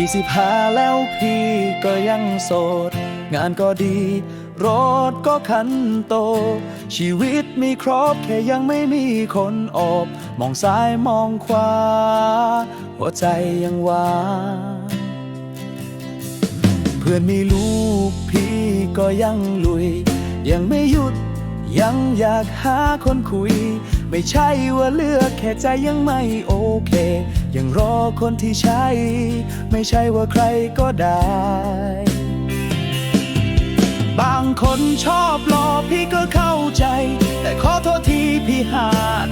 ยี่สิบห้าแล้วพี่ก็ยังโสด งานก็ดี รถก็คันโต ชีวิตมีครบแค่ยังไม่มีคนอบ มองซ้ายมองขวา หัวใจยังว่างเพื่อนมีลูกพี่ก็ยังลุย ยังไม่หยุดยังอยากหาคนคุย ไม่ใช่ว่าเลือกแค่ใจยังไม่โอเค ยังรอคนที่ใช่ ไม่ใช่ว่าใครก็ได้ บางคนชอบรอพี่ก็เข้าใจ แต่ขอโทษทีพี่หา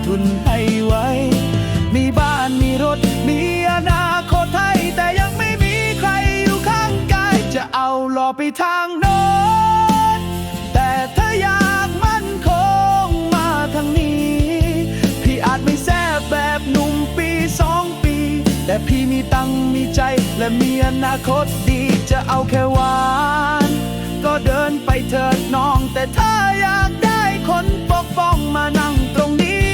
ทุนให้ไว้ มีบ้านมีรถมีอนาคตให้แต่ยังไม่มีใครอยู่ข้างกาย จะเอารอไปทาง แต่พี่มีตังมีใจและมีอนาคตดีจะเอาแค่หวาน ก็เดินไปเถิดน้อง แต่ถ้าอยากได้คนปกป้องมานั่งตรงนี้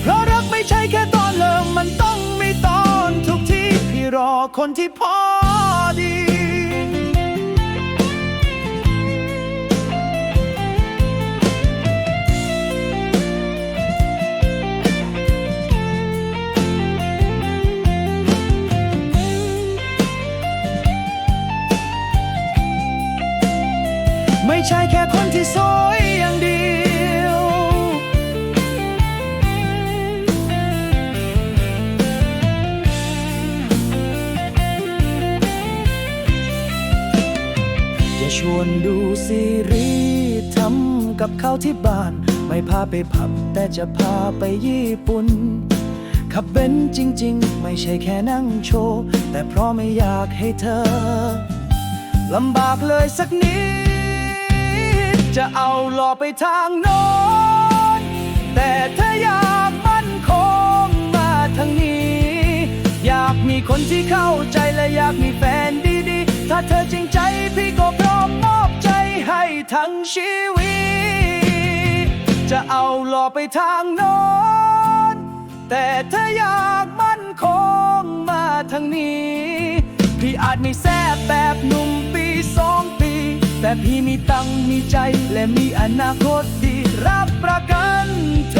เพราะรักไม่ใช่แค่ตอนเริ่มมันต้องมีตอนทุกที่พี่รอคนที่พอ ใช่แค่คนที่สวยอย่างเดียวจะชวนดูซีรีส์ทำกับข้าวที่บ้าน ไม่พาไปผับ แต่จะพาไปญี่ปุ่นขับเบนซ์จริง ๆ ไม่ใช่แค่นั่งโชว์ แต่เพราะไม่อยากให้เธอลำบากเลยสักนิด จะเอาหล่อไปทางโน้นแต่ถ้าอยากมั่นคงมาทางนี้ อยากมีคนที่เข้าใจและอยากมีแฟนดีๆ ถ้าเธอจริงใจพี่ก็พร้อมมอบใจให้ทั้งชีวิต จะเอาหล่อไปทางโน้นแต่ถ้าอยากมั่นคงมาทางนี้ พี่อาจไม่แซ่บแแต่พี่มีตังมีใจและมีอนาคตดีรับประกันเธอ